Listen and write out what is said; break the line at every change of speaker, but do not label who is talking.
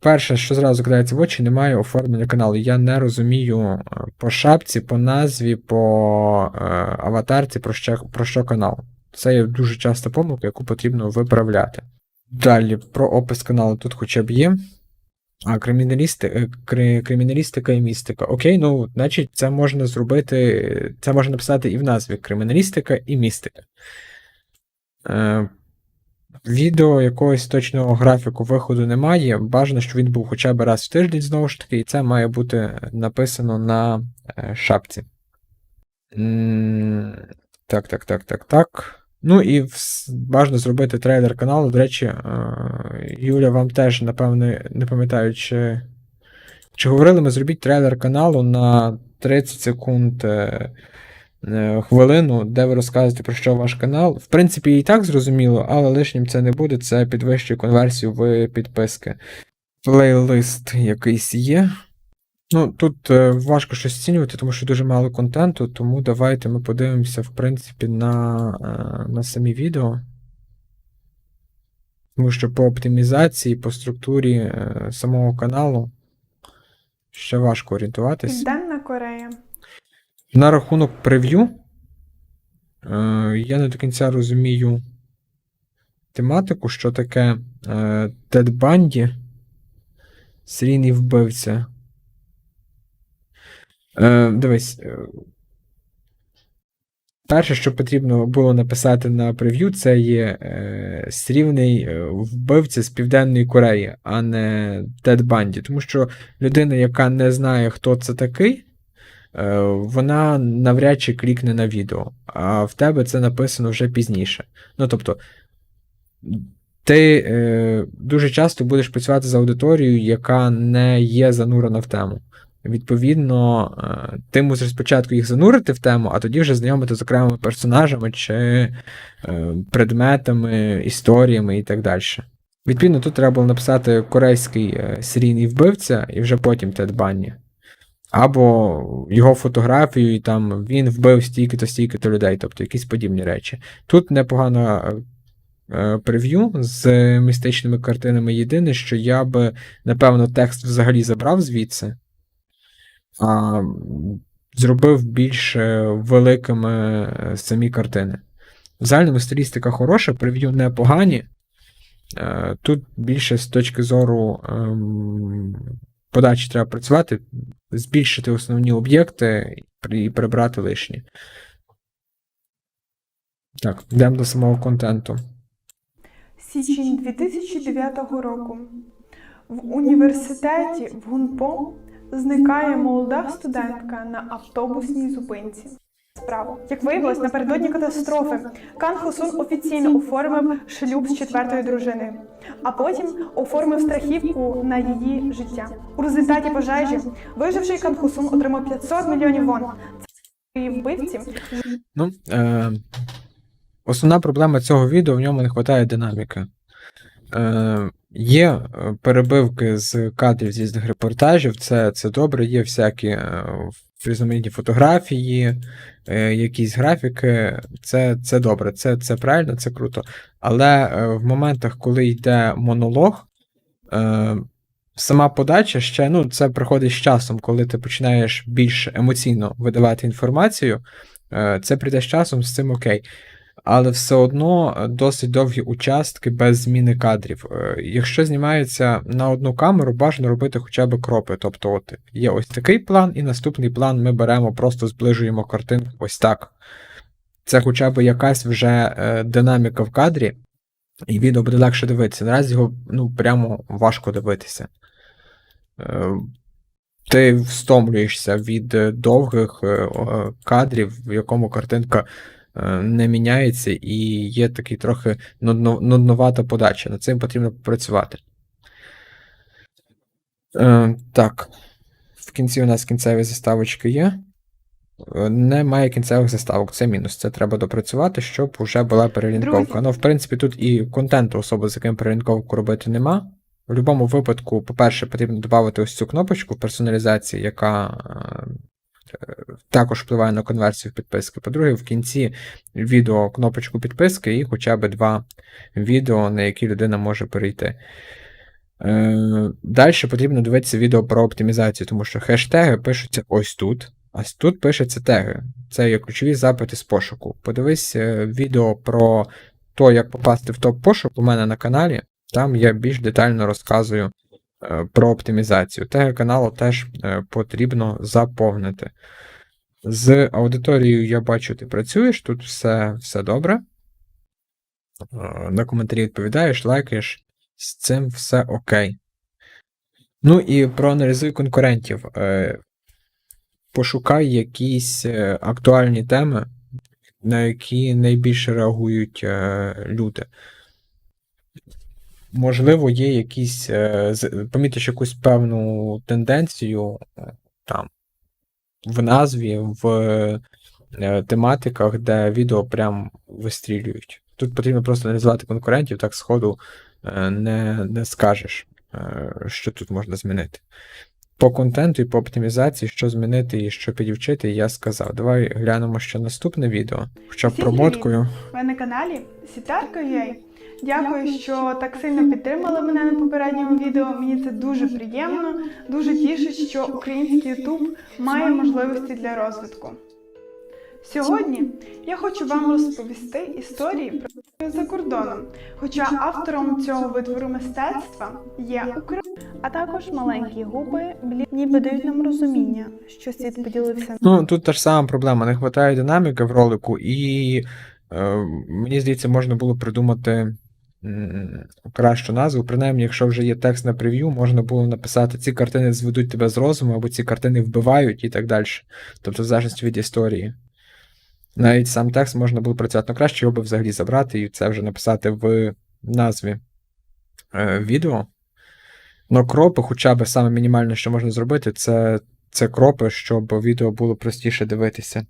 перше, що зразу кидається в очі, немає оформлення каналу. Я не розумію е, по шапці, по назві, по е, аватарці, про що, про що канал. Це є дуже часта помилка, яку потрібно виправляти. Далі, про опис каналу тут хоча б є. А, криміналісти, е, кри, криміналістика і містика. Окей, ну, значить, це можна зробити. Це можна написати і в назві криміналістика і містика. Е, відео якогось точного графіку виходу немає. Бажано, щоб він був хоча б раз в тиждень, знову ж таки, і це має бути написано на е, шапці. Так, так, так, так, так. Ну і бажано зробити трейлер каналу. До речі, е, Юля, вам теж, напевне, не пам'ятаю, чи, чи говорили ми, зробіть трейлер каналу на 30 секунд. Е, Хвилину, де ви розказуєте про що ваш канал. В принципі, і так зрозуміло, але лишнім це не буде, це підвищує конверсію в підписки. Плейлист якийсь є. Ну, тут е, важко щось оцінювати, тому що дуже мало контенту, тому давайте ми подивимося, в принципі, на, е, на самі відео. Тому що по оптимізації, по структурі самого каналу ще важко орієнтуватись.
Південна Корея.
На рахунок прев'ю, е, я не до кінця розумію тематику, що таке е, Тед Банді, серійний вбивця. Е, дивись. Перше, що потрібно було написати на прев'ю, це є срівний вбивця з Південної Кореї, а не Тед Банді. Тому що людина, яка не знає, хто це такий, вона навряд чи клікне на відео, а в тебе це написано вже пізніше. Ну, тобто, ти е, дуже часто будеш працювати з аудиторією, яка не є занурена в тему. Відповідно, е, ти мусиш спочатку їх занурити в тему, а тоді вже знайомити з окремими персонажами чи е, предметами, історіями і так далі. Відповідно, тут треба було написати корейський е, серійний вбивця і вже потім Тед Банні. Або його фотографію, і там він вбив стільки-то, стільки-то людей, тобто якісь подібні речі. Тут непогано е, прев'ю з містичними картинами. Єдине, що я би, напевно, текст взагалі забрав звідси, а зробив більш е, великими е, самі картини. В загальному стилістика хороша, прев'ю непогані. Е, Тут більше з точки зору ем, подачі треба працювати, збільшити основні об'єкти і прибрати лишні. Так, йдемо до самого контенту.
Січень 2009 року. В університеті в Гунпо зникає молода студентка на автобусній зупинці. Справа. Як виявилось, напередодні катастрофи Кан Хосун офіційно оформив шлюб з четвертою дружиною, а потім оформив страхівку на її життя. У результаті пожежі виживший Кан Хосун отримав 500 мільйонів вон. Це вбивці
Ну, е, основна проблема цього відео в ньому не вистачає динаміки. Е, є е, перебивки з кадрів з різних репортажів, це, це добре, є всякі е, різноманітні фотографії, е, якісь графіки, це, це добре, це, це правильно, це круто. Але е, в моментах, коли йде монолог, е, сама подача ще, ну, це приходить з часом, коли ти починаєш більш емоційно видавати інформацію, це прийде з часом, з цим окей. Але все одно е, досить довгі участки без зміни кадрів. Е, Якщо знімається на одну камеру, бажано робити хоча б кропи. Тобто, от є ось такий план, і наступний план ми беремо, просто зближуємо картинку ось так. Це хоча б якась вже е, динаміка в кадрі, і відео буде легше дивитися. Наразі його ну, прямо важко дивитися. Ти встомлюєшся від довгих кадрів, в якому картинка не міняється, і є такий трохи нудно, нудновата подача. Над цим потрібно попрацювати. Е, так. В кінці у нас кінцеві заставочки є. Е, Немає кінцевих заставок, це мінус. Це треба допрацювати, щоб вже була перелінковка. Ну, в принципі, тут і контенту особи, з яким перелінковку робити нема. В будь-якому випадку, по-перше, потрібно додати ось цю кнопочку персоналізації, яка е, також впливає на конверсію підписки. По-друге, в кінці відео кнопочку підписки і хоча б два відео, на які людина може перейти. Е, Далі потрібно дивитися відео про оптимізацію, тому що хештеги пишуться ось тут, а тут пишуться теги. Це є ключові запити з пошуку. Подивись е, відео про те, як попасти в топ-пошук у мене на каналі. Там я більш детально розказую про оптимізацію. Теги каналу теж е, потрібно заповнити. З аудиторією я бачу, ти працюєш, тут все, все добре. Е, На коментарі відповідаєш, лайкаєш, з цим все окей. Ну і проаналізуй конкурентів. Е, Пошукай якісь е, актуальні теми, на які найбільше реагують е, люди. Можливо, є якісь. е, Помітиш якусь певну тенденцію е, там в назві, в е, тематиках, де відео прям вистрілюють. Тут потрібно просто аналізувати конкурентів, так сходу не, не скажеш, що тут можна змінити. По контенту і по оптимізації, що змінити і що підівчити, я сказав. Давай глянемо ще наступне відео, хоча б промоткою.
Ви на каналі Сітарка.ua. Дякую, що так сильно підтримали мене на попередньому відео. Мені це дуже приємно, дуже тішить, що український YouTube має можливості для розвитку. Сьогодні я хочу вам розповісти історії про за кордоном, хоча автором цього витвору мистецтва є Україна.
А також маленькі губи блі... ніби дають нам розуміння, що світ поділився
Ну, тут та ж сама проблема, не вистачає динаміки в ролику, і е, мені здається, можна було придумати кращу назву. Принаймні, якщо вже є текст на прев'ю, можна було написати ці картини зведуть тебе з розуму, або ці картини вбивають і так далі. Тобто, в залежності від історії. Навіть сам текст можна було працювати, але краще його би взагалі забрати і це вже написати в назві е, відео. Но кропи, хоча б саме мінімальне, що можна зробити, це це кропи, щоб відео було простіше дивитися.